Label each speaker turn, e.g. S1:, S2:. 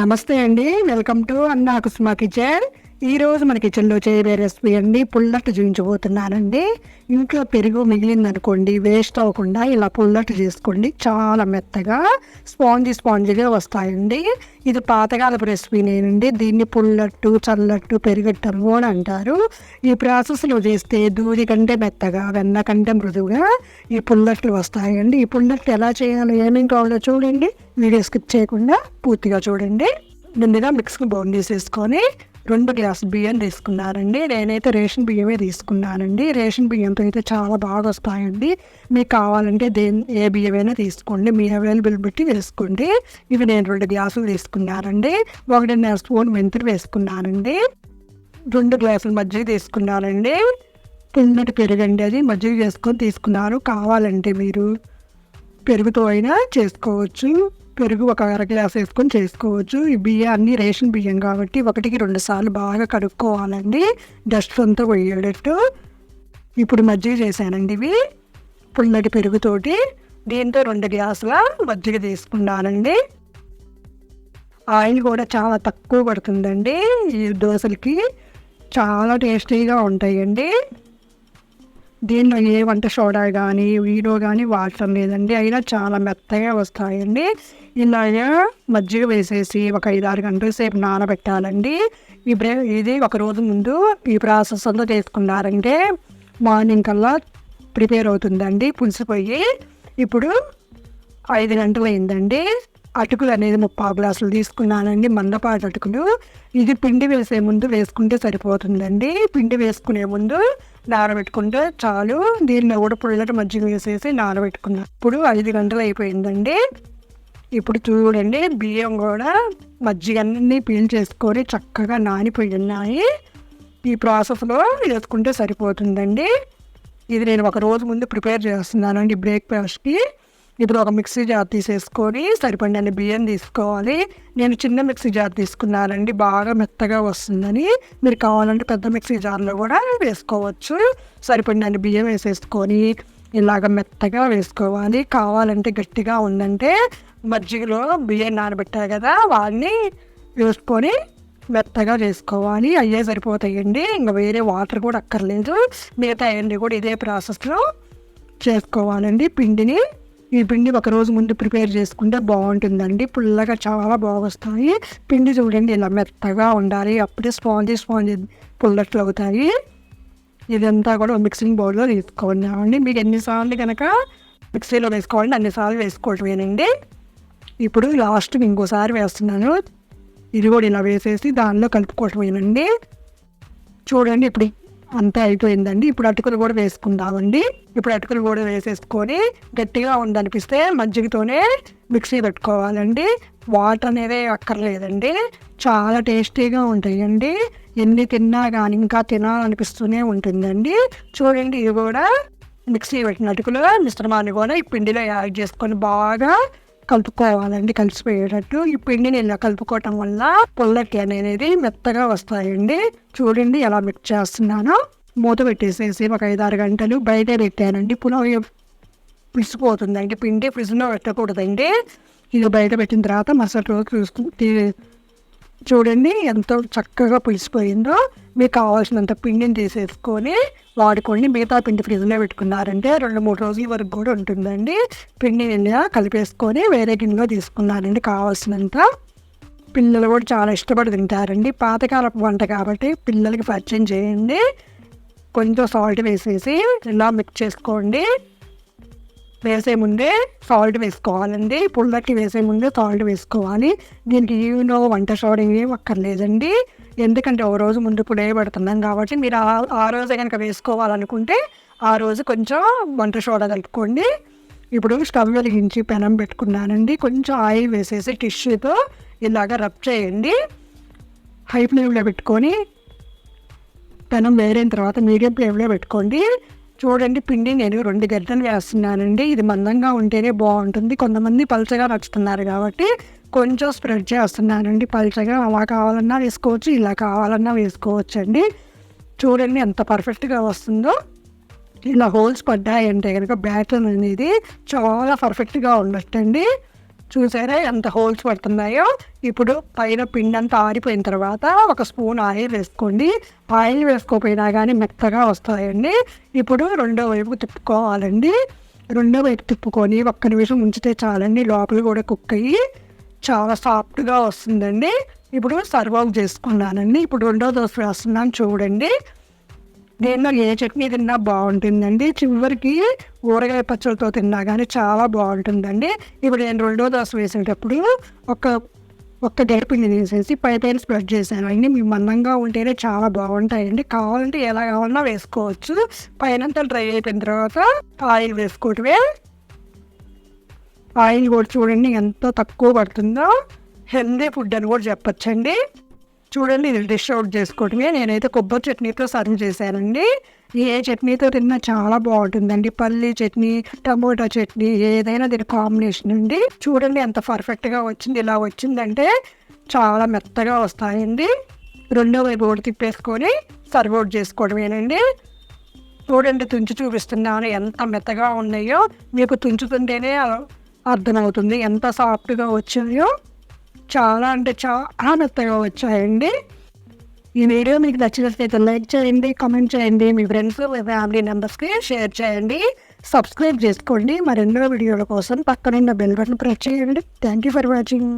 S1: నమస్తే అండి. Welcome to అన్నా కుసుమా కిచెన్. ఈరోజు మన కిచెన్లో చేయబోయే రెసిపీ అండి పుల్లట్టు చూపించబోతున్నానండి ఇంట్లో పెరుగు మిగిలిందనుకోండి వేస్ట్ అవ్వకుండా ఇలా పుల్లట్టు చేసుకోండి. చాలా మెత్తగా స్పాంజీ స్పాంజీగా వస్తాయండి. ఇది పాతకాలపు రెసిపీ నేనండి. దీన్ని పుల్లట్టు చల్లట్టు పెరుగట్టము అని అంటారు. ఈ ప్రాసెస్లో చేస్తే దూది కంటే మెత్తగా వెన్న కంటే మృదువుగా ఈ పుల్లట్లు వస్తాయండి. ఈ పుల్లట్లు ఎలా చేయాలో ఏమేమి కావాలో చూడండి. వీడియో స్కిప్ చేయకుండా పూర్తిగా చూడండి. ముందుగా మిక్స్కి బౌండ్ చేసేసుకొని రెండు గ్లాస్ బియ్యం తీసుకున్నానండి నేనైతే రేషన్ బియ్యమే తీసుకున్నానండి. రేషన్ బియ్యంతో అయితే చాలా బాగా వస్తాయండి. మీకు కావాలంటే దేని ఏ బియ్యమైనా తీసుకోండి. మీ అవైలబుల్ బట్టి వేసుకోండి. ఇవి నేను రెండు గ్లాసులు తీసుకున్నానండి. ఒకటిన్నర స్పూన్ మెంతులు వేసుకున్నానండి. రెండు గ్లాసులు మజ్జిగ తీసుకున్నానండి. తిన్నటి పెరుగండి అది. మజ్జిగ చేసుకొని తీసుకున్నారు. కావాలంటే మీరు పెరుగుతో అయినా చేసుకోవచ్చు. పెరుగు ఒక అర గ్లాస్ వేసుకొని చేసుకోవచ్చు. ఈ బియ్యాన్ని రేషన్ బియ్యం కాబట్టి ఒకటికి రెండు సార్లు బాగా కడుక్కోవాలండి. డస్ట్ అంతా పోయేటట్టు. ఇప్పుడు మజ్జిగ చేశానండి ఇవి. పుల్లటి పెరుగుతోటి దీంతో రెండు గ్లాసుల మజ్జిగ తీసుకున్నానండి. ఆయిల్ కూడా చాలా తక్కువ పడుతుందండి. ఈ దోశలకి చాలా టేస్టీగా ఉంటాయండి. దీనిలో ఏ వంట సోడా కానీ వీడో కానీ వాడటం లేదండి. అయినా చాలా మెత్తగా వస్తాయండి. ఇలాగా మజ్జిగ వేసేసి ఒక ఐదు ఆరు గంటల సేపు నానబెట్టాలండి. ఈ బ్రే ఇది ఒక రోజు ముందు ఈ ప్రాసెస్ అంతా చేసుకున్నారంటే మార్నింగ్ కల్లా ప్రిపేర్ అవుతుందండి. పులిసిపోయి ఇప్పుడు ఐదు గంటలు అయిందండి అటుకులు అనేది ముప్పావు గ్లాసులు తీసుకున్నానండి మందపాటి అటుకులు. ఇది పిండి వేసే ముందు వేసుకుంటే సరిపోతుందండి. పిండి వేసుకునే ముందు నానబెట్టుకుంటే చాలు. దీనిలో కూడా పుల్లటి మజ్జిగ వేసేసి నానబెట్టుకున్నాను ఇప్పుడు ఐదు గంటలు అయిపోయిందండి. ఇప్పుడు చూడండి బియ్యం కూడా మజ్జిగ అన్నీ పీల్ చేసుకొని చక్కగా నానిపోయి ఉన్నాయి ఈ ప్రాసెస్లో వేసుకుంటే సరిపోతుందండి. ఇది నేను ఒక రోజు ముందు ప్రిపేర్ చేస్తున్నానండి బ్రేక్ఫాస్ట్కి. ఇప్పుడు ఒక మిక్సీ జార్ తీసేసుకొని సరిపడిన బియ్యం తీసుకోవాలి. నేను చిన్న మిక్సీ జార్ తీసుకున్నానండి. బాగా మెత్తగా వస్తుందని. మీరు కావాలంటే పెద్ద మిక్సీ జార్లో కూడా వేసుకోవచ్చు. సరిపడిన బియ్యం వేసేసుకొని ఇలాగ మెత్తగా వేసుకోవాలి. కావాలంటే గట్టిగా ఉందంటే మజ్జిగలో బియ్యం నానబెట్టారు కదా వాడిని వేసుకొని మెత్తగా చేసుకోవాలి అయ్యే సరిపోతాయండి. ఇంకా వేరే వాటర్ కూడా అక్కర్లేదు. మిగతా అయ్యండి కూడా ఇదే ప్రాసెస్లో చేసుకోవాలండి. పిండిని ఈ పిండి ఒక రోజు ముందు ప్రిపేర్ చేసుకుంటే బాగుంటుందండి. పుల్లగా చాలా బాగొస్తాయి. పిండి చూడండి ఇలా మెత్తగా ఉండాలి. అప్పుడే స్పాంజీ స్పాంజీ పుల్లట్లు అవుతాయి. ఇదంతా కూడా మిక్సింగ్ బౌల్లో తీసుకున్నామండి మీకు ఎన్నిసార్లు కనుక మిక్సీలో వేసుకోవాలంటే అన్నిసార్లు వేసుకోవటమేనండి. ఇప్పుడు లాస్ట్ ఇంకోసారి వేస్తున్నాను. ఇది కూడా ఇలా వేసేసి దానిలో కలుపుకోవటమేనండి. చూడండి ఇప్పుడు అంతా అయిపోయిందండి. ఇప్పుడు అటుకులు కూడా వేసుకుందామండి. ఇప్పుడు అటుకులు కూడా వేసేసుకొని గట్టిగా ఉందనిపిస్తే మజ్జిగతోనే మిక్సీ పెట్టుకోవాలండి. వాటర్ అనేది అక్కర్లేదండి. చాలా టేస్టీగా ఉంటాయండి. ఎన్ని తిన్నా కానీ ఇంకా తినాలనిపిస్తూనే ఉంటుందండి. చూడండి ఇది కూడా మిక్సీ పెట్టిన అటుకులు మిశ్రమాన్ని కూడా ఈ పిండిలో యాడ్ చేసుకొని బాగా కలుపుకోవాలండి కలిసిపోయేటట్టు. ఈ పిండిని ఇలా కలుపుకోవటం వల్ల పుల్లకి అనేది మెత్తగా వస్తాయండి. చూడండి ఎలా మిక్స్ చేస్తున్నానో. మూత పెట్టేసేసి ఒక ఐదు ఆరు గంటలు బయట పెట్టానండి. పులావ్ పులిసిపోతుందండి పిండి ఫ్రిడ్జ్లో పెట్టకూడదండి. ఇది బయట పెట్టిన తర్వాత మరుసటి రోజు చూసుకుని చూడండి ఎంతో చక్కగా పులిసిపోయిందో. మీకు కావాల్సినంత పిండిని తీసేసుకొని వాడుకోండి. మిగతా పిండి ఫ్రిడ్జ్లో పెట్టుకున్నారంటే రెండు మూడు రోజుల వరకు కూడా ఉంటుందండి. పిండిని నిండా కలిపేసుకొని వేరే గిన్నెలో తీసుకున్నారండి కావాల్సినంత. పిల్లలు కూడా చాలా ఇష్టపడి తింటారండి. పాతకాలపు వంట కాబట్టి పిల్లలకి పరిచయం చేయండి. కొంచెం సాల్ట్ వేసేసి ఇలా మిక్స్ చేసుకోండి. వేసే ముందే సాల్ట్ వేసుకోవాలండి. పుల్లకి వేసే ముందే సాల్ట్ వేసుకోవాలి. దీనికి ఈవినో వంట సోడా ఏం అక్కర్లేదండి. ఎందుకంటే ఓ రోజు ముందు పుడే పెడుతున్నాం కాబట్టి మీరు ఆ- ఆ రోజే కనుక వేసుకోవాలనుకుంటే ఆ రోజు కొంచెం వంట సోడా కలుపుకోండి. ఇప్పుడు స్టవ్ వెలిగించి పెనం పెట్టుకున్నానండి. కొంచెం ఆయిల్ వేసేసి టిష్యూతో ఇలాగ రబ్ చేయండి. హై ఫ్లేమ్లో పెట్టుకొని పెనం వేరైన తర్వాత మీడియం ఫ్లేమ్లో పెట్టుకోండి. చూడండి పిండి నేను రెండు గంటలు వేస్తున్నానండి. ఇది మందంగా ఉంటేనే బాగుంటుంది. కొంతమంది పలుచగా నచ్చుతున్నారు కాబట్టి కొంచెం స్ప్రెడ్ చేస్తున్నానండి. పలుచగా అలా కావాలన్నా వేసుకోవచ్చు ఇలా కావాలన్నా వేసుకోవచ్చు అండి చూడండి ఎంత పర్ఫెక్ట్గా వస్తుందో. ఇలా హోల్స్ పడ్డాయంటే కనుక బ్యాటర్ అనేది చాలా పర్ఫెక్ట్గా ఉండొచ్చండి. చూసారా ఎంత హోల్స్ పడుతున్నాయో? ఇప్పుడు పైన పిండి అంతా ఆరిపోయిన తర్వాత ఒక స్పూన్ ఆయిల్ వేసుకోండి. ఆయిల్ వేసుకోపోయినా కానీ మెత్తగా వస్తాయండి. ఇప్పుడు రెండో వైపు తిప్పుకోవాలండి. రెండో వైపు తిప్పుకొని ఒక్క నిమిషం ఉంచితే చాలండి. లోపల కూడా కుక్ అయ్యి చాలా సాఫ్ట్గా వస్తుందండి. ఇప్పుడు సర్వ్ అవుట్ చేసుకున్నానండి. ఇప్పుడు రెండో దోశ వేస్తున్నాను చూడండి. నేను ఏ చట్నీ తిన్నా బాగుంటుందండి. చివరికి ఊరగాయ పచ్చడితో తిన్నా కానీ చాలా బాగుంటుందండి. ఇప్పుడు నేను రెండో దోశ వేసేటప్పుడు ఒక ఒక్క గడిపిండి తీసేసి పై పైన స్ప్రెడ్ చేశాను. అన్నీ మీ మందంగా ఉంటేనే చాలా బాగుంటాయండి. కావాలంటే ఎలా కావాలన్నా వేసుకోవచ్చు. పైనంతా డ్రై అయిపోయిన తర్వాత ఆయిల్ వేసుకోవటమే. ఆయిల్ కూడా చూడండి ఎంత తక్కువ పడుతుందో. హెల్దీ ఫుడ్ అని కూడా చెప్పచ్చండి. చూడండి ఇది డిష్ అవుట్ చేసుకోవటమే. నేనైతే కొబ్బరి చట్నీతో సర్వ్ చేశానండి. ఏ చట్నీతో తిన్నా చాలా బాగుంటుందండి. పల్లి చట్నీ టమోటా చట్నీ ఏదైనా దీని కాంబినేషన్ అండి. చూడండి ఎంత పర్ఫెక్ట్గా వచ్చింది ఇలా వచ్చిందంటే చాలా మెత్తగా వస్తాయండి. రెండో వైపు కూడా తిప్పేసుకొని సర్వ్ అవుట్ చేసుకోవడమేనండి చూడండి తుంచి చూపిస్తున్నాను ఎంత మెత్తగా ఉన్నాయో. మీకు తుంచుతుంటేనే అర్థమవుతుంది ఎంత సాఫ్ట్గా వచ్చిందో చాలా అంటే చాలా మెత్తగా వచ్చాయండి. ఈ వీడియో మీకు నచ్చినట్లయితే లైక్ చేయండి కామెంట్ చేయండి మీ ఫ్రెండ్స్ మీ ఫ్యామిలీ మెంబర్స్కి షేర్ చేయండి. సబ్స్క్రైబ్ చేసుకోండి. మరెన్నో వీడియోల కోసం పక్కనున్న బెల్ బటన్ ప్రెస్ చేయండి. Thank you for watching.